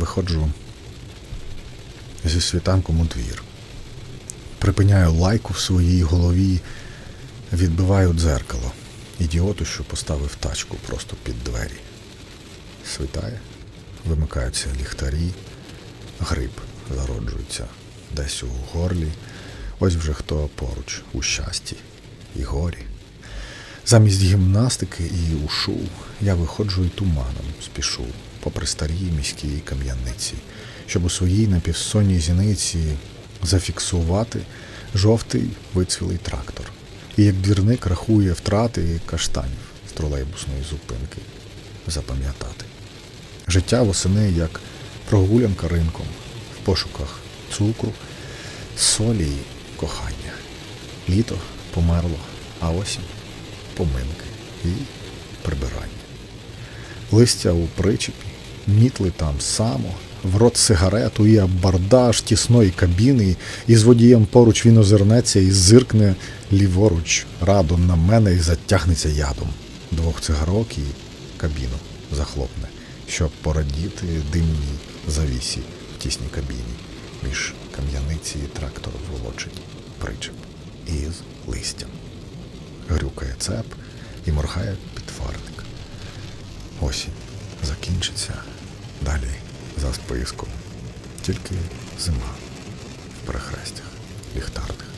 виходжу зі світанком у двір. Припиняю лайку в своїй голові, відбиваю дзеркало. Ідіоту, що поставив тачку просто під двері. Світає, вимикаються ліхтарі, гриб зароджується десь у горлі. Ось вже хто поруч у щасті і горі. Замість гімнастики і ушу я виходжу і туманом спішу попри старі міські кам'яниці, щоб у своїй напівсонній зіниці зафіксувати жовтий вицвілий трактор. І як двірник рахує втрати каштанів з тролейбусної зупинки запам'ятати. Життя восени як прогулянка ринком в пошуках цукру, солі й кохання. Літо померло, а осінь поминки і прибирання. Листя у причепі, мітли там само, в рот сигарету і абордаж тісної кабіни, і з водієм поруч він озирнеться і зиркне ліворуч радом на мене і затягнеться ядом. Двох цигарок і кабіну захлопне, щоб порадіти димній завісі в тісній кабіні між кам'яниці і трактор волочить причеп із листям. Грюкає цеп і моргає підфарник. Осінь закінчиться, далі за списком. Тільки зима в перехрестях ліхтарних.